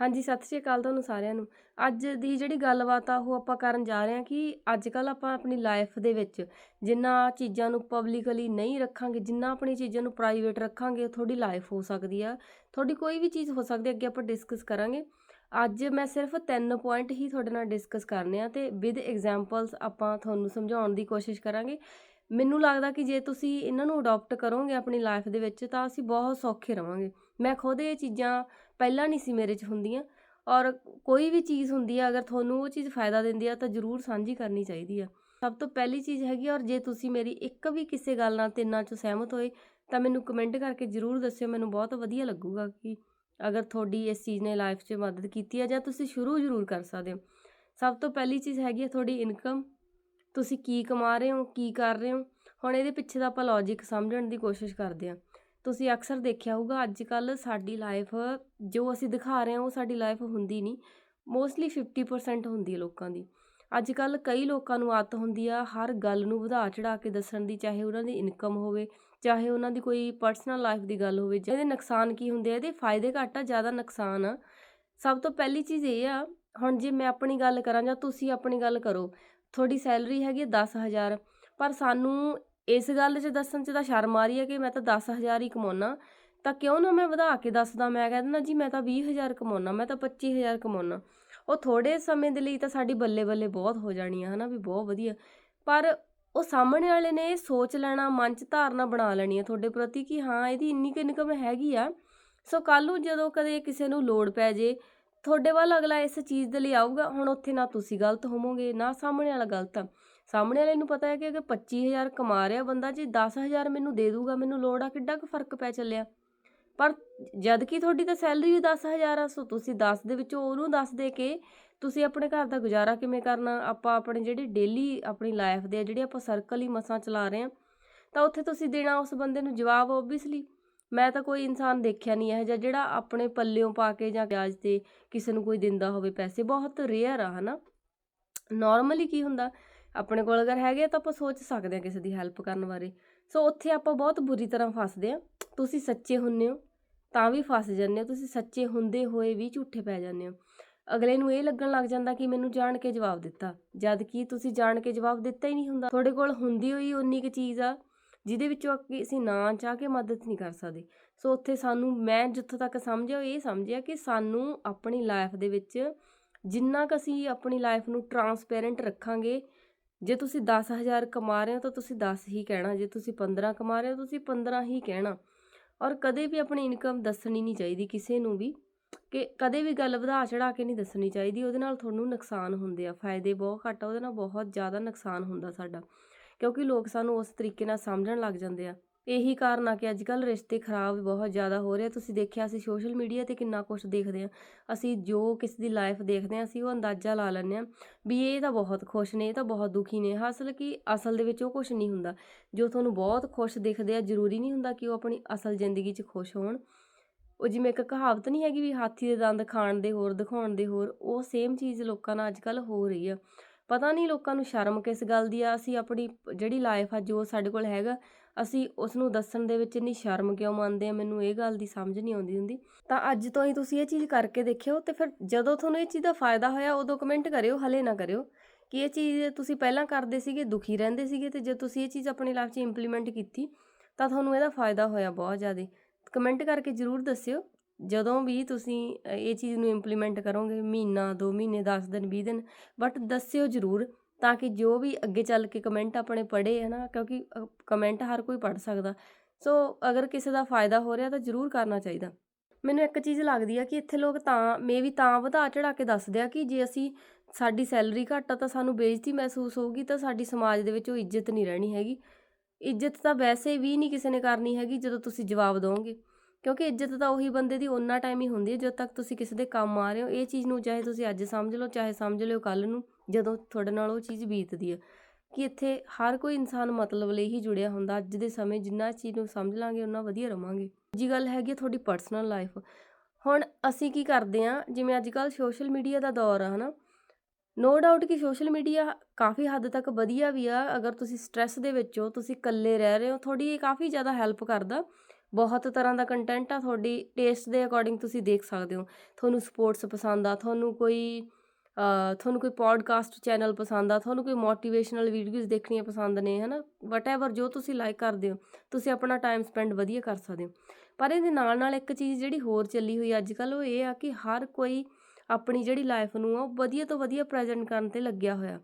ਹਾਂਜੀ, ਸਤਿ ਸ਼੍ਰੀ ਅਕਾਲ ਤੁਹਾਨੂੰ ਸਾਰਿਆਂ ਨੂੰ। ਅੱਜ ਦੀ ਜਿਹੜੀ ਗੱਲਬਾਤ ਆ, ਉਹ ਆਪਾਂ ਕਰਨ ਜਾ ਰਹੇ ਹਾਂ ਕਿ ਅੱਜ ਕੱਲ ਆਪਾਂ ਆਪਣੀ ਲਾਈਫ ਦੇ ਵਿੱਚ ਜਿੰਨਾ ਚੀਜ਼ਾਂ ਨੂੰ ਪਬਲਿਕਲੀ ਨਹੀਂ ਰੱਖਾਂਗੇ, ਜਿੰਨਾ ਆਪਣੀ ਚੀਜ਼ਾਂ ਨੂੰ ਪ੍ਰਾਈਵੇਟ ਰੱਖਾਂਗੇ ਤੁਹਾਡੀ ਲਾਈਫ ਹੋ ਸਕਦੀ ਆ। ਤੁਹਾਡੀ ਕੋਈ ਵੀ ਚੀਜ਼ ਹੋ ਸਕਦੀ ਅੱਗੇ ਆਪਾਂ ਡਿਸਕਸ ਕਰਾਂਗੇ। ਅੱਜ ਮੈਂ ਸਿਰਫ ਤਿੰਨ ਪੁਆਇੰਟ ਹੀ ਤੁਹਾਡੇ ਨਾਲ ਡਿਸਕਸ ਕਰਨੇ ਆ ਤੇ ਵਿਦ ਐਗਜ਼ਾਮਪਲਸ ਆਪਾਂ ਤੁਹਾਨੂੰ ਸਮਝਾਉਣ ਦੀ ਕੋਸ਼ਿਸ਼ ਕਰਾਂਗੇ। ਮੈਨੂੰ ਲੱਗਦਾ ਕਿ ਜੇ ਤੁਸੀਂ ਇਹਨਾਂ ਨੂੰ ਅਡਾਪਟ ਕਰੋਗੇ ਆਪਣੀ ਲਾਈਫ ਦੇ ਵਿੱਚ, ਤਾਂ ਅਸੀਂ ਬਹੁਤ ਸੌਖੇ ਰਵਾਂਗੇ। ਮੈਂ ਖੁਦ ਇਹ ਚੀਜ਼ਾਂ ਪਹਿਲਾਂ ਨਹੀਂ ਸੀ ਮੇਰੇ 'ਚ ਹੁੰਦੀਆਂ। ਔਰ ਕੋਈ ਵੀ ਚੀਜ਼ ਹੁੰਦੀ ਆ, ਅਗਰ ਤੁਹਾਨੂੰ ਉਹ ਚੀਜ਼ ਫਾਇਦਾ ਦਿੰਦੀ ਆ, ਤਾਂ ਜ਼ਰੂਰ ਸਾਂਝੀ ਕਰਨੀ ਚਾਹੀਦੀ ਆ। ਸਭ ਤੋਂ ਪਹਿਲੀ ਚੀਜ਼ ਹੈਗੀ ਔਰ ਜੇ ਤੁਸੀਂ ਮੇਰੀ ਇੱਕ ਵੀ ਕਿਸੇ ਗੱਲ ਨਾਲ ਤਿੰਨਾਂ 'ਚੋਂ ਸਹਿਮਤ ਹੋਏ, ਤਾਂ ਮੈਨੂੰ ਕਮੈਂਟ ਕਰਕੇ ਜ਼ਰੂਰ ਦੱਸਿਓ। ਮੈਨੂੰ ਬਹੁਤ ਵਧੀਆ ਲੱਗੂਗਾ ਕਿ ਅਗਰ ਤੁਹਾਡੀ ਇਸ ਚੀਜ਼ ਨੇ ਲਾਈਫ 'ਚ ਮਦਦ ਕੀਤੀ ਆ, ਜਾਂ ਤੁਸੀਂ ਸ਼ੁਰੂ ਜ਼ਰੂਰ ਕਰ ਸਕਦੇ ਹੋ। ਸਭ ਤੋਂ ਪਹਿਲੀ ਚੀਜ਼ ਹੈਗੀ ਆ ਤੁਹਾਡੀ ਇਨਕਮ। ਤੁਸੀਂ ਕੀ ਕਮਾ ਰਹੇ ਹੋ, ਕੀ ਕਰ ਰਹੇ ਹੋ? ਹੁਣ ਇਹਦੇ ਪਿੱਛੇ ਦਾ ਆਪਾਂ ਲੌਜੀਕ ਸਮਝਣ ਦੀ ਕੋਸ਼ਿਸ਼ ਕਰਦੇ ਹਾਂ ਤੁਸੀਂ ਅਕਸਰ ਦੇਖਿਆ ਹੋਊਗਾ ਅੱਜ ਕੱਲ ਸਾਡੀ ਲਾਈਫ ਜੋ ਅਸੀਂ ਦਿਖਾ ਰਹੇ ਹਾਂ, ਉਹ ਸਾਡੀ ਲਾਈਫ ਹੁੰਦੀ ਨਹੀਂ। ਮੋਸਟਲੀ 50% ਹੁੰਦੀ ਹੈ ਲੋਕਾਂ ਦੀ। ਅੱਜ ਕੱਲ ਕਈ ਲੋਕਾਂ ਨੂੰ ਆਦਤ ਹੁੰਦੀ ਆ ਹਰ ਗੱਲ ਨੂੰ ਵਧਾ ਚੜਾ ਕੇ ਦੱਸਣ ਦੀ, ਚਾਹੇ ਉਹਨਾਂ ਦੀ ਇਨਕਮ ਹੋਵੇ, ਚਾਹੇ ਉਹਨਾਂ ਦੀ ਕੋਈ ਪਰਸਨਲ ਲਾਈਫ ਦੀ ਗੱਲ ਹੋਵੇ। ਜਿਹਦੇ ਨੁਕਸਾਨ ਕੀ ਹੁੰਦੇ ਆ, ਇਹਦੇ ਫਾਇਦੇ ਘੱਟ ਆ, ਜ਼ਿਆਦਾ ਨੁਕਸਾਨ ਆ। ਸਭ ਤੋਂ ਪਹਿਲੀ ਚੀਜ਼ ਇਹ ਆ, ਹੁਣ ਜੇ ਮੈਂ ਆਪਣੀ ਗੱਲ ਕਰਾਂ ਜਾਂ ਤੁਸੀਂ ਆਪਣੀ ਗੱਲ ਕਰੋ, ਤੁਹਾਡੀ ਸੈਲਰੀ ਹੈਗੀ 10000 ਪਰ ਸਾਨੂੰ ਇਸ ਗੱਲ 'ਚ ਦੱਸਣ 'ਚ ਤਾਂ ਸ਼ਰਮ ਆ ਰਹੀ ਹੈ ਕਿ ਮੈਂ ਤਾਂ 10000 ਹੀ ਕਮਾਉਣਾ ਤਾਂ ਕਿਉਂ ਨਾ ਮੈਂ ਵਧਾ ਕੇ ਦੱਸਦਾ? ਮੈਂ ਕਹਿ ਦਿੰਦਾ, ਜੀ, ਮੈਂ ਤਾਂ 20000 ਕਮਾਉਣਾ ਮੈਂ ਤਾਂ 25000 ਕਮਾਉਣਾ ਉਹ ਥੋੜੇ ਸਮੇਂ ਦੇ ਲਈ ਤਾਂ ਸਾਡੀ ਬੱਲੇ ਬੱਲੇ ਬਹੁਤ ਹੋ ਜਾਣੀ ਆ, ਹਨਾ ਵੀ ਬਹੁਤ ਵਧੀਆ। ਪਰ ਉਹ ਸਾਹਮਣੇ ਵਾਲੇ ਨੇ ਇਹ ਸੋਚ ਲੈਣਾ, ਮਨ 'ਚ ਧਾਰਨਾ ਬਣਾ ਲੈਣੀ ਆ ਤੁਹਾਡੇ ਪ੍ਰਤੀ ਕਿ ਹਾਂ, ਇਹਦੀ ਇੰਨੀ ਕੁ ਇਨਕਮ ਹੈਗੀ ਆ, ਸੋ ਕੱਲ ਨੂੰ ਜਦੋਂ ਕਦੇ ਕਿਸੇ ਨੂੰ ਲੋੜ ਪੈ ਜੇ, ਤੁਹਾਡੇ ਵੱਲ ਅਗਲਾ ਇਸ ਚੀਜ਼ ਦੇ ਲਈ ਆਊਗਾ, ਹੁਣ ਉੱਥੇ ਨਾ ਤੁਸੀਂ ਗਲਤ ਹੋਵੋਗੇ, ਨਾ ਸਾਹਮਣੇ ਵਾਲਾ ਗਲਤ ਆ। ਸਾਹਮਣੇ ਵਾਲੇ ਨੂੰ ਪਤਾ ਹੈ ਕਿ ਅਗਰ 25000 ਕਮਾ ਰਿਹਾ ਬੰਦਾ, ਜੇ 10000 ਮੈਨੂੰ ਦੇ ਦੂਗਾ, ਮੈਨੂੰ ਲੋੜ ਆ, ਕਿੱਡਾ ਕੁ ਫ਼ਰਕ ਪੈ ਚੱਲਿਆ? ਪਰ ਜਦ ਕਿ ਤੁਹਾਡੀ ਤਾਂ ਸੈਲਰੀ ਵੀ 10000 ਆ, ਸੋ ਤੁਸੀਂ 10 ਦੇ ਵਿੱਚੋਂ ਉਹਨੂੰ ਦੱਸ ਦੇ ਕੇ ਤੁਸੀਂ ਆਪਣੇ ਘਰ ਦਾ ਗੁਜ਼ਾਰਾ ਕਿਵੇਂ ਕਰਨਾ? ਆਪਾਂ ਆਪਣੇ ਜਿਹੜੇ ਡੇਲੀ ਆਪਣੀ ਲਾਈਫ ਦੇ ਆ, ਜਿਹੜੇ ਆਪਾਂ ਸਰਕਲ ਹੀ ਮਸਾਂ ਚਲਾ ਰਹੇ ਆ ਤਾਂ ਉੱਥੇ ਤੁਸੀਂ ਦੇਣਾ ਉਸ ਬੰਦੇ ਨੂੰ ਜਵਾਬ ਓਬਵੀਅਸਲੀ ਮੈਂ ਤਾਂ ਕੋਈ ਇਨਸਾਨ ਦੇਖਿਆ ਨਹੀਂ ਹੈ ਜਿਹੜਾ ਆਪਣੇ ਪੱਲਿਓਂ ਪਾ ਕੇ ਜਾਂ ਵਿਆਜ ਤੇ ਕਿਸੇ ਨੂੰ ਕੋਈ ਦਿੰਦਾ ਹੋਵੇ ਪੈਸੇ। ਬਹੁਤ ਰੇਅਰ ਆ, ਹਨਾ? ਨਾਰਮਲੀ ਕੀ ਹੁੰਦਾ? ਆਪਣੇ ਕੋਲ ਅਗਰ ਹੈਗੇ ਤਾਂ ਆਪਾਂ ਸੋਚ ਸਕਦੇ ਹਾਂ ਕਿਸੇ ਦੀ ਹੈਲਪ ਕਰਨ ਬਾਰੇ। ਸੋ ਉੱਥੇ ਆਪਾਂ ਬਹੁਤ ਬੁਰੀ ਤਰ੍ਹਾਂ ਫਸਦੇ ਆ ਤੁਸੀਂ ਸੱਚੇ ਹੁੰਨੇ ਹੋ, ਤਾਂ ਵੀ ਫਸ ਜਾਂਦੇ ਹੋ। ਤੁਸੀਂ ਸੱਚੇ ਹੁੰਦੇ ਹੋਏ ਵੀ ਝੂਠੇ ਪੈ ਜਾਂਦੇ ਹੋ। ਅਗਲੇ ਨੂੰ ਇਹ ਲੱਗਣ ਲੱਗ ਜਾਂਦਾ ਕਿ ਮੈਨੂੰ ਜਾਣ ਕੇ ਜਵਾਬ ਦਿੱਤਾ। ਜਦ ਕਿ ਤੁਸੀਂ ਜਾਣ ਕੇ ਜਵਾਬ ਦਿੱਤਾ ਹੀ ਨਹੀਂ ਹੁੰਦਾ। ਤੁਹਾਡੇ ਕੋਲ ਹੁੰਦੀ ਹੋਈ ਉਨੀ ਕੁ ਚੀਜ਼ ਆ, ਜਿਹਦੇ ਵਿੱਚੋਂ ਅਸੀਂ ਨਾ ਚਾਹ ਕੇ ਮਦਦ ਨਹੀਂ ਕਰ ਸਕਦੇ। ਸੋ ਉੱਥੇ ਸਾਨੂੰ, ਮੈਂ ਜਿੱਥੋਂ ਤੱਕ ਸਮਝਿਆ, ਇਹ ਸਮਝਿਆ ਕਿ ਸਾਨੂੰ ਆਪਣੀ ਲਾਈਫ ਦੇ ਵਿੱਚ ਜਿੰਨਾ ਕੁ ਅਸੀਂ ਆਪਣੀ ਲਾਈਫ ਨੂੰ ਟਰਾਂਸਪੇਰੈਂਟ ਰੱਖਾਂਗੇ ਜੇ ਤੁਸੀਂ 10000 ਕਮਾ ਰਹੇ ਹੋ ਤਾਂ ਤੁਸੀਂ 10 ਹੀ ਕਹਿਣਾ, ਜੇ ਤੁਸੀਂ 15 ਕਮਾ ਰਹੇ ਹੋ ਤੁਸੀਂ 15 ਹੀ ਕਹਿਣਾ। ਔਰ ਕਦੇ ਵੀ ਆਪਣੀ ਇਨਕਮ ਦੱਸਣੀ ਨਹੀਂ ਚਾਹੀਦੀ ਕਿਸੇ ਨੂੰ ਵੀ, ਕਿ ਕਦੇ ਵੀ ਗੱਲ ਵਧਾ ਚੜਾ ਕੇ ਨਹੀਂ ਦੱਸਣੀ ਚਾਹੀਦੀ, ਉਹਦੇ ਨਾਲ ਤੁਹਾਨੂੰ ਨੁਕਸਾਨ ਹੁੰਦੇ ਆ। ਫਾਇਦੇ ਬਹੁਤ ਘੱਟ ਆ, ਉਹਦੇ ਨਾਲ ਬਹੁਤ ਜ਼ਿਆਦਾ ਨੁਕਸਾਨ ਹੁੰਦਾ ਸਾਡਾ, ਕਿਉਂਕਿ ਲੋਕ ਸਾਨੂੰ ਉਸ ਤਰੀਕੇ ਨਾਲ ਸਮਝਣ ਲੱਗ ਜਾਂਦੇ ਆ। ਇਹੀ ਕਾਰਨ ਆ ਕਿ ਅੱਜ ਕੱਲ ਰਿਸ਼ਤੇ ਖਰਾਬ ਬਹੁਤ ਜ਼ਿਆਦਾ ਹੋ ਰਹੇ ਤੁਸੀਂ ਦੇਖਿਆ ਅਸੀਂ ਸੋਸ਼ਲ ਮੀਡੀਆ ਤੇ ਕਿੰਨਾ ਕੁਝ ਦੇਖਦੇ ਆ ਅਸੀਂ ਜੋ ਕਿਸੇ ਦੀ ਲਾਈਫ ਦੇਖਦੇ ਆ ਅਸੀਂ ਉਹ ਅੰਦਾਜ਼ਾ ਲਾ ਲੈਂਦੇ ਆ ਵੀ ਇਹ ਤਾਂ ਬਹੁਤ ਖੁਸ਼ ਨੇ, ਇਹ ਤਾਂ ਬਹੁਤ ਦੁਖੀ ਨੇ। ਹਾਸਲ ਕਿ, ਅਸਲ ਦੇ ਵਿੱਚ ਉਹ ਕੁਝ ਨਹੀਂ ਹੁੰਦਾ। ਜੋ ਤੁਹਾਨੂੰ ਬਹੁਤ ਖੁਸ਼ ਦਿਖਦੇ ਆ, ਜ਼ਰੂਰੀ ਨਹੀਂ ਹੁੰਦਾ ਕਿ ਉਹ ਆਪਣੀ ਅਸਲ ਜ਼ਿੰਦਗੀ 'ਚ ਖੁਸ਼ ਹੋਣ। ਉਹ ਜਿਵੇਂ ਇੱਕ ਕਹਾਵਤ ਨਹੀਂ ਹੈਗੀ ਵੀ ਹਾਥੀ ਦੇ ਦੰਦ ਖਾਣ ਦੇ ਹੋਰ, ਦਿਖਾਉਣ ਦੇ ਹੋਰ, ਉਹ ਸੇਮ ਚੀਜ਼ ਲੋਕਾਂ ਨਾਲ ਅੱਜ ਕੱਲ ਹੋ ਰਹੀ ਆ। ਪਤਾ ਨਹੀਂ ਲੋਕਾਂ ਨੂੰ ਸ਼ਰਮ ਕਿਸ ਗੱਲ ਦੀ ਆ? ਅਸੀਂ ਆਪਣੀ ਜਿਹੜੀ ਲਾਈਫ ਆ, ਜੋ ਸਾਡੇ ਕੋਲ ਹੈਗਾ ਅਸੀਂ ਉਸ ਨੂੰ ਦੱਸਣ ਦੇ ਵਿੱਚ ਇੰਨੀ ਸ਼ਰਮ ਕਿਉਂ ਮੰਨਦੇ ਆ? ਮੈਨੂੰ ਇਹ ਗੱਲ ਦੀ ਸਮਝ ਨਹੀਂ ਆਉਂਦੀ ਹੁੰਦੀ। ਤਾਂ ਅੱਜ ਤੋਂ ਹੀ ਤੁਸੀਂ ਇਹ ਚੀਜ਼ ਕਰਕੇ ਦੇਖਿਓ ਤੇ ਫਿਰ ਜਦੋਂ ਤੁਹਾਨੂੰ ਇਹ ਚੀਜ਼ ਦਾ ਫਾਇਦਾ ਹੋਇਆ, ਉਦੋਂ ਕਮੈਂਟ ਕਰਿਓ, ਹਲੇ ਨਾ ਕਰਿਓ ਕਿ ਇਹ ਚੀਜ਼ ਤੁਸੀਂ ਪਹਿਲਾਂ ਕਰਦੇ ਸੀਗੇ, ਦੁਖੀ ਰਹਿੰਦੇ ਸੀਗੇ ਤੇ ਜੇ ਤੁਸੀਂ ਇਹ ਚੀਜ਼ ਆਪਣੀ ਲਾਈਫ 'ਚ ਇੰਪਲੀਮੈਂਟ ਕੀਤੀ, ਤਾਂ ਤੁਹਾਨੂੰ ਇਹਦਾ ਫਾਇਦਾ ਹੋਇਆ ਬਹੁਤ ਜ਼ਿਆਦਾ। ਕਮੈਂਟ ਕਰਕੇ ਜ਼ਰੂਰ ਦੱਸਿਓ, ਜਦੋਂ ਵੀ ਤੁਸੀਂ ਇਹ ਚੀਜ਼ ਨੂੰ ਇੰਪਲੀਮੈਂਟ ਕਰੋਗੇ, ਮਹੀਨਾ 2 ਮਹੀਨੇ 10 ਦਿਨ 20 ਦਿਨ ਬਟ ਦੱਸਿਓ ਜ਼ਰੂਰ ਤਾਂ ਕਿ ਜੋ ਵੀ ਅੱਗੇ ਚੱਲ ਕੇ ਕਮੈਂਟ ਆਪਣੇ ਪੜ੍ਹੇ, ਹੈ ਨਾ? ਕਿਉਂਕਿ ਕਮੈਂਟ ਹਰ ਕੋਈ ਪੜ੍ਹ ਸਕਦਾ। ਸੋ ਅਗਰ ਕਿਸੇ ਦਾ ਫਾਇਦਾ ਹੋ ਰਿਹਾ ਤਾਂ ਜ਼ਰੂਰ ਕਰਨਾ ਚਾਹੀਦਾ। ਮੈਨੂੰ ਇੱਕ ਚੀਜ਼ ਲੱਗਦੀ ਆ ਕਿ ਇੱਥੇ ਲੋਕ ਤਾਂ, ਮੇ ਵੀ ਤਾਂ ਵਧਾ ਚੜਾ ਕੇ ਦੱਸਦੇ ਆ ਕਿ ਜੇ ਅਸੀਂ ਸਾਡੀ ਸੈਲਰੀ ਘੱਟ ਆ ਤਾਂ ਸਾਨੂੰ ਬੇਇੱਜ਼ਤੀ ਮਹਿਸੂਸ ਹੋਊਗੀ ਤਾਂ ਸਾਡੀ ਸਮਾਜ ਦੇ ਵਿੱਚ ਉਹ ਇੱਜ਼ਤ ਨਹੀਂ ਰਹਿਣੀ ਹੈਗੀ। ਇੱਜ਼ਤ ਤਾਂ ਵੈਸੇ ਵੀ ਨਹੀਂ ਕਿਸੇ ਨੇ ਕਰਨੀ ਹੈਗੀ ਜਦੋਂ ਤੁਸੀਂ ਜਵਾਬ ਦਿਓਗੇ। ਕਿਉਂਕਿ ਇੱਜ਼ਤ ਤਾਂ ਉਹੀ ਬੰਦੇ ਦੀ ਉਹਨਾਂ ਟਾਈਮ ਹੀ ਹੁੰਦੀ ਹੈ ਜਦੋਂ ਤੱਕ ਤੁਸੀਂ ਕਿਸੇ ਦੇ ਕੰਮ ਆ ਰਹੇ ਹੋ। ਇਹ ਚੀਜ਼ ਨੂੰ ਚਾਹੇ ਤੁਸੀਂ ਅੱਜ ਸਮਝ ਲਓ, ਚਾਹੇ ਸਮਝ ਲਿਓ ਕੱਲ ਨੂੰ। ਜਦੋਂ ਤੁਹਾਡੇ ਨਾਲ ਉਹ ਚੀਜ਼ ਬੀਤਦੀ ਹੈ ਕਿ ਇੱਥੇ ਹਰ ਕੋਈ ਇਨਸਾਨ ਮਤਲਬ ਲਈ ਹੀ ਜੁੜਿਆ ਹੁੰਦਾ, ਅੱਜ ਦੇ ਸਮੇਂ ਜਿੰਨਾ ਚੀਜ਼ ਨੂੰ ਸਮਝ ਲਾਂਗੇ ਉਨਾ ਵਧੀਆ ਰਵਾਂਗੇ। ਜੀ ਗੱਲ ਹੈਗੀ ਤੁਹਾਡੀ ਪਰਸਨਲ ਲਾਈਫ ਹੁਣ ਅਸੀਂ ਕੀ ਕਰਦੇ ਆ, ਜਿਵੇਂ ਅੱਜ ਕੱਲ ਸੋਸ਼ਲ ਮੀਡੀਆ ਦਾ ਦੌਰ ਆ, ਹਨਾ? ਨੋ ਡਾਊਟ ਕਿ ਸੋਸ਼ਲ ਮੀਡੀਆ ਕਾਫੀ ਹੱਦ ਤੱਕ ਵਧੀਆ ਵੀ ਆ, ਅਗਰ ਤੁਸੀਂ ਸਟ्रेस ਦੇ ਵਿੱਚ ਹੋ, ਤੁਸੀਂ ਇਕੱਲੇ ਰਹਿ ਰਹੇ ਹੋ, ਤੁਹਾਡੀ ਇਹ ਕਾਫੀ ਜ਼ਿਆਦਾ ਹੈਲਪ ਕਰਦਾ। ਬਹੁਤ ਤਰ੍ਹਾਂ ਦਾ ਕੰਟੈਂਟ ਆ, ਤੁਹਾਡੀ ਟੇਸਟ ਦੇ ਅਕੋਰਡਿੰਗ ਤੁਸੀਂ ਦੇਖ ਸਕਦੇ ਹੋ। ਤੁਹਾਨੂੰ ਸਪੋਰਟਸ ਪਸੰਦ ਆ, ਤੁਹਾਨੂੰ ਕੋਈ ਤੁਹਾਨੂੰ ਕੋਈ ਪੋਡਕਾਸਟ ਚੈਨਲ ਪਸੰਦ ਆ, ਤੁਹਾਨੂੰ ਕੋਈ ਮੋਟੀਵੇਸ਼ਨਲ ਵੀਡੀਓਜ਼ ਦੇਖਣੀਆਂ ਪਸੰਦ ਨੇ, ਹਨਾ? ਵਟਐਵਰ ਜੋ ਤੁਸੀਂ ਲਾਈਕ ਕਰਦੇ ਹੋ, ਤੁਸੀਂ ਆਪਣਾ ਟਾਈਮ ਸਪੈਂਡ ਵਧੀਆ ਕਰ ਸਕਦੇ ਹੋ। ਪਰ ਇਹਦੇ ਨਾਲ ਨਾਲ ਇੱਕ ਚੀਜ਼ ਜਿਹੜੀ ਹੋਰ ਚੱਲੀ ਹੋਈ ਅੱਜ ਕੱਲ੍ਹ ਉਹ ਇਹ ਆ ਕਿ ਹਰ ਕੋਈ ਆਪਣੀ ਜਿਹੜੀ ਲਾਈਫ ਨੂੰ ਆ, ਉਹ ਵਧੀਆ ਤੋਂ ਵਧੀਆ ਪ੍ਰੈਜ਼ੈਂਟ ਕਰਨ ਤੇ ਲੱਗਿਆ ਹੋਇਆ।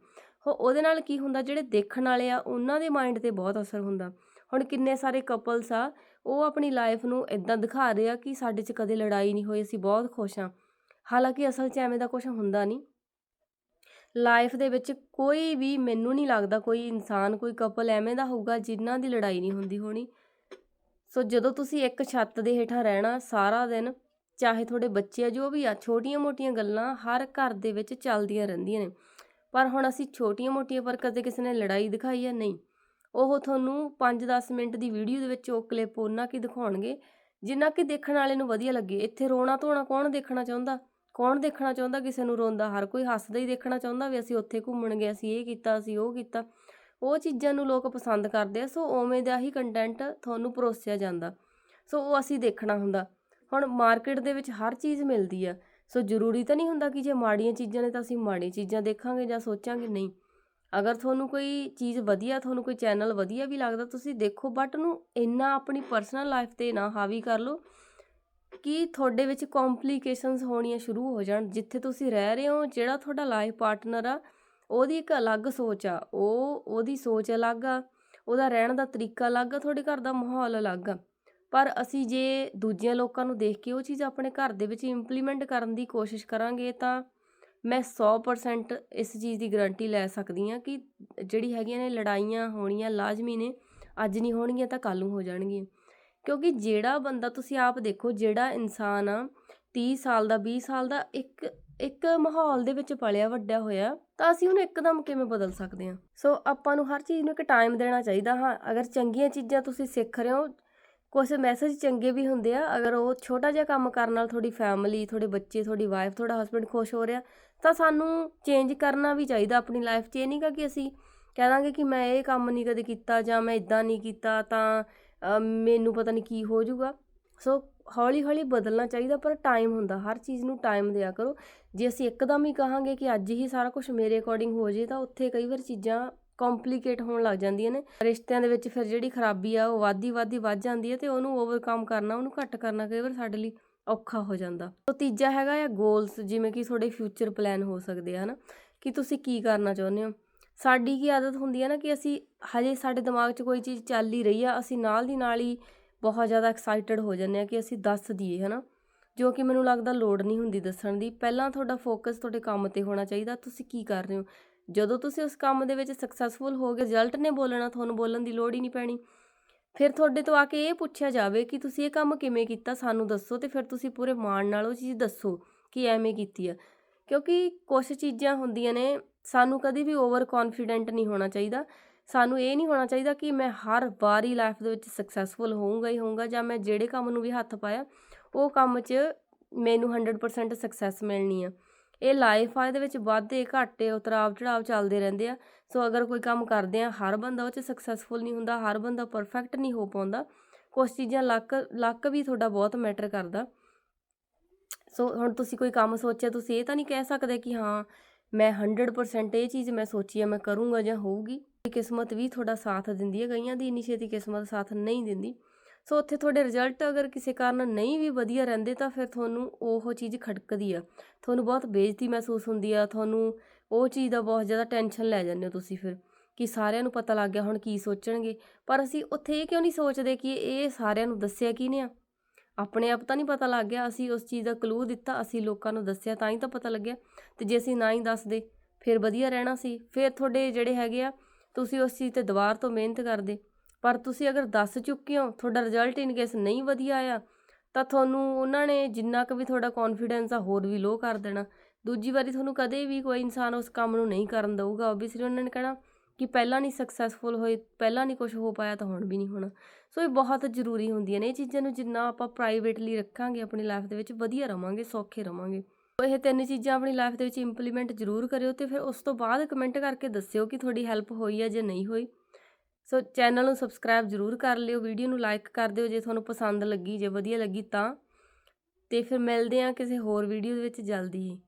ਹੋ, ਉਹਦੇ ਨਾਲ ਕੀ ਹੁੰਦਾ, ਜਿਹੜੇ ਦੇਖਣ ਵਾਲੇ ਆ, ਉਹਨਾਂ ਦੇ ਮਾਈਂਡ ਤੇ ਬਹੁਤ ਅਸਰ ਹੁੰਦਾ। ਹੁਣ ਕਿੰਨੇ ਸਾਰੇ ਕਪਲਸ ਆ, ਉਹ ਆਪਣੀ ਲਾਈਫ ਨੂੰ ਇਦਾਂ ਦਿਖਾ ਰਹੇ ਆ ਕਿ ਸਾਡੇ 'ਚ ਕਦੇ ਲੜਾਈ ਨਹੀਂ ਹੋਈ, ਅਸੀਂ ਬਹੁਤ ਖੁਸ਼ ਆ। ਹਾਲਾਂਕਿ ਅਸਲ 'ਚ ਐਵੇਂ ਦਾ ਕੁਝ ਹੁੰਦਾ ਨਹੀਂ। ਲਾਈਫ ਦੇ ਵਿੱਚ ਕੋਈ ਵੀ ਮੈਨੂੰ ਨਹੀਂ ਲੱਗਦਾ ਕੋਈ ਇਨਸਾਨ, ਕੋਈ ਕਪਲ ਐਵੇਂ ਦਾ ਹੋਊਗਾ ਜਿਨ੍ਹਾਂ ਦੀ ਲੜਾਈ ਨਹੀਂ ਹੁੰਦੀ ਹੋਣੀ। ਸੋ ਜਦੋਂ ਤੁਸੀਂ ਇੱਕ ਛੱਤ ਦੇ ਹੇਠਾਂ ਰਹਿਣਾ ਸਾਰਾ ਦਿਨ, ਚਾਹੇ ਤੁਹਾਡੇ ਬੱਚੇ ਆ, ਜੋ ਵੀ ਆ, ਛੋਟੀਆਂ-ਮੋਟੀਆਂ ਗੱਲਾਂ ਹਰ ਘਰ ਦੇ ਵਿੱਚ ਚੱਲਦੀਆਂ ਰਹਿੰਦੀਆਂ ਨੇ। ਪਰ ਹੁਣ ਅਸੀਂ ਛੋਟੀਆਂ-ਮੋਟੀਆਂ ਪਰ ਕਦੇ ਕਿਸੇ ਨੇ ਲੜਾਈ ਦਿਖਾਈ ਹੈ ਨਹੀਂ? ਉਹ ਤੁਹਾਨੂੰ 5-10 ਮਿੰਟ ਦੀ ਵੀਡੀਓ ਦੇ ਵਿੱਚ ਉਹ ਕਲਿੱਪ ਉਹਨਾਂ ਕੀ ਦਿਖਾਉਣਗੇ, ਜਿੰਨਾ ਕਿ ਦੇਖਣ ਵਾਲੇ ਨੂੰ ਵਧੀਆ ਲੱਗੇ। ਇੱਥੇ ਰੋਣਾ ਧੋਣਾ ਕੌਣ ਦੇਖਣਾ ਚਾਹੁੰਦਾ? ਕੌਣ ਦੇਖਣਾ ਚਾਹੁੰਦਾ? ਕਿਸੇ ਨੂੰ ਰੋਂਦਾ? ਹਰ ਕੋਈ ਹੱਸਦਾ ਹੀ ਦੇਖਣਾ ਚਾਹੁੰਦਾ ਵੀ ਅਸੀਂ ਉੱਥੇ ਘੁੰਮਣ ਗਏ, ਅਸੀਂ ਇਹ ਕੀਤਾ, ਅਸੀਂ ਉਹ ਕੀਤਾ। ਉਹ ਚੀਜ਼ਾਂ ਨੂੰ ਲੋਕ ਪਸੰਦ ਕਰਦੇ ਆ, ਸੋ ਉਵੇਂ ਦਾ ਹੀ ਕੰਟੈਂਟ ਤੁਹਾਨੂੰ ਪਰੋਸਿਆ ਜਾਂਦਾ। ਸੋ ਉਹ ਅਸੀਂ ਦੇਖਣਾ ਹੁੰਦਾ। ਹੁਣ ਮਾਰਕੀਟ ਦੇ ਵਿੱਚ ਹਰ ਚੀਜ਼ ਮਿਲਦੀ ਆ। ਸੋ ਜ਼ਰੂਰੀ ਤਾਂ ਨਹੀਂ ਹੁੰਦਾ ਕਿ ਜੇ ਮਾੜੀਆਂ ਚੀਜ਼ਾਂ ਨੇ ਤਾਂ ਅਸੀਂ ਮਾੜੀਆਂ ਚੀਜ਼ਾਂ ਦੇਖਾਂਗੇ ਜਾਂ ਸੋਚਾਂਗੇ, ਨਹੀਂ। ਅਗਰ ਤੁਹਾਨੂੰ ਕੋਈ ਚੀਜ਼ ਵਧੀਆ, ਤੁਹਾਨੂੰ ਕੋਈ ਚੈਨਲ ਵਧੀਆ ਵੀ ਲੱਗਦਾ, ਤੁਸੀਂ ਦੇਖੋ ਬਟ ਨੂੰ ਇੰਨਾ ਆਪਣੀ ਪਰਸਨਲ ਲਾਈਫ ਤੇ ਨਾ ਹਾਵੀ ਕਰ ਲਓ ਕਿ ਤੁਹਾਡੇ ਵਿੱਚ ਕੰਪਲਿਕੇਸ਼ਨਸ ਹੋਣੀਆਂ ਸ਼ੁਰੂ ਹੋ ਜਾਣ। ਜਿੱਥੇ ਤੁਸੀਂ ਰਹਿ ਰਹੇ ਹੋ, ਜਿਹੜਾ ਤੁਹਾਡਾ ਲਾਈਫ ਪਾਰਟਨਰ ਆ, ਉਹਦੀ ਇੱਕ ਅਲੱਗ ਸੋਚ ਆ। ਉਹ, ਉਹਦੀ ਸੋਚ ਅਲੱਗ ਆ, ਉਹਦਾ ਰਹਿਣ ਦਾ ਤਰੀਕਾ ਅਲੱਗ ਆ, ਤੁਹਾਡੇ ਘਰ ਦਾ ਮਾਹੌਲ ਅਲੱਗ ਆ। ਪਰ ਅਸੀਂ ਜੇ ਦੂਜਿਆਂ ਲੋਕਾਂ ਨੂੰ ਦੇਖ ਕੇ ਉਹ ਚੀਜ਼ ਆਪਣੇ ਘਰ ਦੇ ਵਿੱਚ ਇੰਪਲੀਮੈਂਟ ਕਰਨ ਦੀ ਕੋਸ਼ਿਸ਼ ਕਰਾਂਗੇ, ਤਾਂ ਮੈਂ 100% ਇਸ ਚੀਜ਼ ਦੀ ਗਾਰੰਟੀ ਲੈ ਸਕਦੀ ਹਾਂ ਕਿ ਜਿਹੜੀ ਹੈਗੀਆਂ ਨੇ ਲੜਾਈਆਂ ਹੋਣੀਆਂ ਲਾਜ਼ਮੀ ਨੇ, ਅੱਜ ਨਹੀਂ ਹੋਣਗੀਆਂ ਤਾਂ ਕੱਲ੍ਹ ਨੂੰ ਹੋ ਜਾਣਗੀਆਂ। ਕਿਉਂਕਿ ਜਿਹੜਾ ਬੰਦਾ ਤੁਸੀਂ ਆਪ ਦੇਖੋ, ਜਿਹੜਾ ਇਨਸਾਨ ਆ, ਤੀਹ ਸਾਲ ਦਾ, ਵੀਹ ਸਾਲ ਦਾ, ਇੱਕ ਇੱਕ ਮਾਹੌਲ ਦੇ ਵਿੱਚ ਪਲਿਆ ਵੱਡਿਆ ਹੋਇਆ, ਤਾਂ ਅਸੀਂ ਉਹਨੂੰ ਇੱਕਦਮ ਕਿਵੇਂ ਬਦਲ ਸਕਦੇ ਹਾਂ? ਸੋ ਆਪਾਂ ਨੂੰ ਹਰ ਚੀਜ਼ ਨੂੰ ਇੱਕ ਟਾਈਮ ਦੇਣਾ ਚਾਹੀਦਾ ਹਾਂ। ਅਗਰ ਚੰਗੀਆਂ ਚੀਜ਼ਾਂ ਤੁਸੀਂ ਸਿੱਖ ਰਹੇ ਹੋ ਕੁਝ ਮੈਸੇਜ ਚੰਗੇ ਵੀ ਹੁੰਦੇ ਆ, ਅਗਰ ਉਹ ਛੋਟਾ ਜਿਹਾ ਕੰਮ ਕਰਨ ਨਾਲ ਤੁਹਾਡੀ ਫੈਮਿਲੀ ਤੁਹਾਡੇ ਬੱਚੇ, ਤੁਹਾਡੀ ਵਾਈਫ ਤੁਹਾਡਾ ਹਸਬੰਡ ਖੁਸ਼ ਹੋ ਰਿਹਾ, ਤਾਂ ਸਾਨੂੰ ਚੇਂਜ ਕਰਨਾ ਵੀ ਚਾਹੀਦਾ ਆਪਣੀ ਲਾਈਫ 'ਚ। ਇਹ ਨਹੀਂ ਕਿ ਅਸੀਂ ਕਹਿ ਦਾਂਗੇ ਕਿ ਮੈਂ ਇਹ ਕੰਮ ਨਹੀਂ ਕਦੇ ਕੀਤਾ ਜਾਂ ਮੈਂ ਇਦਾਂ ਨਹੀਂ ਕੀਤਾ, ਤਾਂ ਮੈਨੂੰ ਪਤਾ ਨਹੀਂ ਕੀ ਹੋ ਜਾਊਗਾ। ਸੋ ਹੌਲੀ ਹੌਲੀ ਬਦਲਣਾ ਚਾਹੀਦਾ, ਪਰ ਟਾਈਮ ਹੁੰਦਾ। ਹਰ ਚੀਜ਼ ਨੂੰ ਟਾਈਮ ਦਿਆ ਕਰੋ। ਜੇ ਅਸੀਂ ਇੱਕਦਮ ਹੀ ਕਹਾਂਗੇ ਕਿ ਅੱਜ ਹੀ ਸਾਰਾ ਕੁਝ ਮੇਰੇ ਅਕੋਰਡਿੰਗ ਹੋ ਜੇ ਤਾਂ ਉੱਥੇ ਕਈ ਵਾਰ ਚੀਜ਼ਾਂ ਕੰਪਲਿਕੇਟ ਹੋਣ ਲੱਗ ਜਾਂਦੀਆਂ ਨੇ। ਰਿਸ਼ਤਿਆਂ ਦੇ ਵਿੱਚ ਫਿਰ ਜਿਹੜੀ ਖਰਾਬੀ ਆ, ਉਹ ਵਾਧੀ ਵਾਧੀ ਵੱਧ ਜਾਂਦੀ ਹੈ ਤੇ ਉਹਨੂੰ ਓਵਰਕਮ ਕਰਨਾ, ਉਹਨੂੰ ਘੱਟ ਕਰਨਾ ਕਈ ਵਾਰ ਸਾਡੇ ਲਈ ਔਖਾ ਹੋ ਜਾਂਦਾ। ਸੋ ਤੀਜਾ ਹੈਗਾ ਆ ਗੋਲਸ ਜਿਵੇਂ ਕਿ ਤੁਹਾਡੇ ਫਿਊਚਰ ਪਲਾਨ ਹੋ ਸਕਦੇ ਆ, ਹਨਾ? ਕਿ ਤੁਸੀਂ ਕੀ ਕਰਨਾ ਚਾਹੁੰਦੇ ਹੋ? ਸਾਡੀ ਕੀ ਆਦਤ ਹੁੰਦੀ ਹੈ ਨਾ ਕਿ ਅਸੀਂ ਹਜੇ ਸਾਡੇ ਦਿਮਾਗ 'ਚ ਕੋਈ ਚੀਜ਼ ਚੱਲ ਹੀ ਰਹੀ ਆ, ਅਸੀਂ ਨਾਲ ਦੀ ਨਾਲ ਹੀ ਬਹੁਤ ਜ਼ਿਆਦਾ ਐਕਸਾਈਟਡ ਹੋ ਜਾਂਦੇ ਹਾਂ ਕਿ ਅਸੀਂ ਦੱਸ ਦਈਏ ਨਾ ਜੋ ਕਿ ਮੈਨੂੰ ਲੱਗਦਾ ਲੋੜ ਨਹੀਂ ਹੁੰਦੀ ਦੱਸਣ ਦੀ। ਪਹਿਲਾਂ ਤੁਹਾਡਾ ਫੋਕਸ ਤੁਹਾਡੇ ਕੰਮ ਤੇ ਹੋਣਾ ਚਾਹੀਦਾ, ਤੁਸੀਂ ਕੀ ਕਰ ਰਹੇ ਹੋ? ਜਦੋਂ ਤੁਸੀਂ ਉਸ ਕੰਮ ਦੇ ਵਿੱਚ ਸਕਸੈਸਫੁਲ ਹੋ ਗਏ ਰਿਜ਼ਲਟ ਨੇ ਬੋਲਣਾ, ਤੁਹਾਨੂੰ ਬੋਲਣ ਦੀ ਲੋੜ ਹੀ ਨਹੀਂ ਪੈਣੀ। ਫਿਰ ਤੁਹਾਡੇ ਤੋਂ ਆ ਕੇ ਇਹ ਪੁੱਛਿਆ ਜਾਵੇ ਕਿ ਤੁਸੀਂ ਇਹ ਕੰਮ ਕਿਵੇਂ ਕੀਤਾ, ਸਾਨੂੰ ਦੱਸੋ ਤੇ ਫਿਰ ਤੁਸੀਂ ਪੂਰੇ ਮਾਣ ਨਾਲ ਉਹ ਚੀਜ਼ ਦੱਸੋ ਕਿ ਐਵੇਂ ਕੀਤੀ ਆ। ਕਿਉਂਕਿ ਕੁਝ ਚੀਜ਼ਾਂ ਹੁੰਦੀਆਂ ਨੇ ਸਾਨੂੰ ਕਦੇ ਵੀ ਓਵਰ ਕੌਨਫੀਡੈਂਟ ਨਹੀਂ ਹੋਣਾ ਚਾਹੀਦਾ। ਸਾਨੂੰ ਇਹ ਨਹੀਂ ਹੋਣਾ ਚਾਹੀਦਾ ਕਿ ਮੈਂ ਹਰ ਵਾਰੀ ਲਾਈਫ ਦੇ ਵਿੱਚ ਸਕਸੈਸਫੁਲ ਹੋਊਂਗਾ ਹੀ ਹੋਊਂਗਾ ਜਾਂ ਮੈਂ ਜਿਹੜੇ ਕੰਮ ਨੂੰ ਵੀ ਹੱਥ ਪਾਇਆ, ਉਹ ਕੰਮ 'ਚ ਮੈਨੂੰ 100% ਸਕਸੈਸ ਮਿਲਣੀ ਆ। ਇਹ ਲਾਈਫ ਆ, ਇਹਦੇ ਵਿੱਚ ਵਾਧੇ ਘਾਟੇ ਉਤਰਾਵ ਚੜਾਵ ਚੱਲਦੇ ਰਹਿੰਦੇ ਆ। ਸੋ ਅਗਰ ਕੋਈ ਕੰਮ ਕਰਦੇ ਆ, ਹਰ ਬੰਦਾ ਉਹ 'ਚ ਸਕਸੈਸਫੁਲ ਨਹੀਂ ਹੁੰਦਾ, ਹਰ ਬੰਦਾ ਪਰਫੈਕਟ ਨਹੀਂ ਹੋ ਪਾਉਂਦਾ। ਕੁਝ ਚੀਜ਼ਾਂ ਲੱਕ ਲੱਕ ਵੀ ਤੁਹਾਡਾ ਬਹੁਤ ਮੈਟਰ ਕਰਦਾ। ਸੋ ਹੁਣ ਤੁਸੀਂ ਕੋਈ ਕੰਮ ਸੋਚਿਆ, ਤੁਸੀਂ ਇਹ ਤਾਂ ਨਹੀਂ ਕਹਿ ਸਕਦੇ ਕਿ ਹਾਂ ਮੈਂ 100% ਇਹ ਚੀਜ਼ ਮੈਂ ਸੋਚੀ ਆ, ਮੈਂ ਕਰੂੰਗਾ ਜਾਂ ਹੋਊਗੀ। ਕਿਸਮਤ ਵੀ ਤੁਹਾਡਾ ਸਾਥ ਦਿੰਦੀ ਹੈ ਕਈਆਂ ਦੀ ਇੰਨੀ ਛੇਤੀ ਕਿਸਮਤ ਸਾਥ ਨਹੀਂ ਦਿੰਦੀ। ਸੋ ਉੱਥੇ ਤੁਹਾਡੇ ਰਿਜ਼ਲਟ ਅਗਰ ਕਿਸੇ ਕਾਰਨ ਨਹੀਂ ਵੀ ਵਧੀਆ ਰਹਿੰਦੇ, ਤਾਂ ਫਿਰ ਤੁਹਾਨੂੰ ਉਹ ਚੀਜ਼ ਖੜਕਦੀ ਆ। ਤੁਹਾਨੂੰ ਬਹੁਤ ਬੇਇੱਜ਼ਤੀ ਮਹਿਸੂਸ ਹੁੰਦੀ ਆ, ਤੁਹਾਨੂੰ ਉਹ ਚੀਜ਼ ਦਾ ਬਹੁਤ ਜ਼ਿਆਦਾ ਟੈਨਸ਼ਨ ਲੈ ਜਾਂਦੇ ਹੋ ਤੁਸੀਂ ਫਿਰ, ਕਿ ਸਾਰਿਆਂ ਨੂੰ ਪਤਾ ਲੱਗ ਗਿਆ ਹੁਣ ਕੀ ਸੋਚਣਗੇ। ਪਰ ਅਸੀਂ ਉੱਥੇ ਇਹ ਕਿਉਂ ਨਹੀਂ ਸੋਚਦੇ ਕਿ ਇਹ ਸਾਰਿਆਂ ਨੂੰ ਦੱਸਿਆ ਕਿਹਨੇ ਆ? ਆਪਣੇ ਆਪ ਤਾਂ ਨਹੀਂ ਪਤਾ ਲੱਗ ਗਿਆ, ਅਸੀਂ ਉਸ ਚੀਜ਼ ਦਾ ਕਲੂ ਦਿੱਤਾ, ਅਸੀਂ ਲੋਕਾਂ ਨੂੰ ਦੱਸਿਆ ਤਾਂ ਹੀ ਤਾਂ ਪਤਾ ਲੱਗਿਆ। ਤੇ ਜੇ ਅਸੀਂ ਨਾ ਹੀ ਦੱਸਦੇ, ਫਿਰ ਵਧੀਆ ਰਹਿਣਾ ਸੀ। ਫਿਰ ਤੁਹਾਡੇ ਜਿਹੜੇ ਹੈਗੇ ਆ, ਤੁਸੀਂ ਉਸ ਚੀਜ਼ ਤੇ ਦੁਬਾਰ ਤੋਂ ਮਿਹਨਤ ਕਰਦੇ। ਪਰ ਤੁਸੀਂ ਅਗਰ ਦੱਸ ਚੁੱਕੇ ਹੋ, ਤੁਹਾਡਾ ਰਿਜ਼ਲਟ ਇਨ ਕੇਸ ਨਹੀਂ ਵਧੀਆ ਆਇਆ, ਤਾਂ ਤੁਹਾਨੂੰ ਉਹਨਾਂ ਨੇ ਜਿੰਨਾ ਕੁ ਵੀ ਤੁਹਾਡਾ ਕੌਨਫੀਡੈਂਸ ਆ, ਹੋਰ ਵੀ ਲੋ ਕਰ ਦੇਣਾ। ਦੂਜੀ ਵਾਰੀ ਤੁਹਾਨੂੰ ਕਦੇ ਵੀ ਕੋਈ ਇਨਸਾਨ ਉਸ ਕੰਮ ਨੂੰ ਨਹੀਂ ਕਰਨ ਦਊਗਾ ਓਬਵੀਅਸਲੀ ਉਹਨਾਂ ਨੇ ਕਹਿਣਾ ਕਿ ਪਹਿਲਾਂ ਨਹੀਂ ਸਕਸੈਸਫੁਲ ਹੋਏ, ਪਹਿਲਾਂ ਨਹੀਂ ਕੁਝ ਹੋ ਪਾਇਆ ਤਾਂ ਹੁਣ ਵੀ ਨਹੀਂ ਹੋਣਾ। ਸੋ ਇਹ ਬਹੁਤ ਜ਼ਰੂਰੀ ਹੁੰਦੀਆਂ ਨੇ ਇਹ ਚੀਜ਼ਾਂ ਨੂੰ ਜਿੰਨਾ ਆਪਾਂ ਪ੍ਰਾਈਵੇਟਲੀ ਰੱਖਾਂਗੇ ਆਪਣੀ ਲਾਈਫ ਦੇ ਵਿੱਚ, ਵਧੀਆ ਰਵਾਂਗੇ, ਸੌਖੇ ਰਵਾਂਗੇ। ਸੋ ਇਹ ਤਿੰਨ ਚੀਜ਼ਾਂ ਆਪਣੀ ਲਾਈਫ ਦੇ ਵਿੱਚ ਇੰਪਲੀਮੈਂਟ ਜ਼ਰੂਰ ਕਰਿਓ ਤੇ ਫਿਰ ਉਸ ਤੋਂ ਬਾਅਦ ਕਮੈਂਟ ਕਰਕੇ ਦੱਸਿਓ ਕਿ ਤੁਹਾਡੀ ਹੈਲਪ ਹੋਈ ਹੈ ਜਾਂ ਨਹੀਂ ਹੋਈ। ਸੋ ਚੈਨਲ ਨੂੰ ਸਬਸਕ੍ਰਾਈਬ ਜ਼ਰੂਰ ਕਰ ਲਿਓ ਵੀਡੀਓ ਨੂੰ ਲਾਈਕ ਕਰ ਦਿਓ, ਜੇ ਤੁਹਾਨੂੰ ਪਸੰਦ ਲੱਗੀ, ਜੇ ਵਧੀਆ ਲੱਗੀ ਤਾਂ। ਤੇ ਫਿਰ ਮਿਲਦੇ ਹਾਂ ਕਿਸੇ ਹੋਰ ਵੀਡੀਓ ਦੇ ਵਿੱਚ ਜਲਦੀ ਹੀ।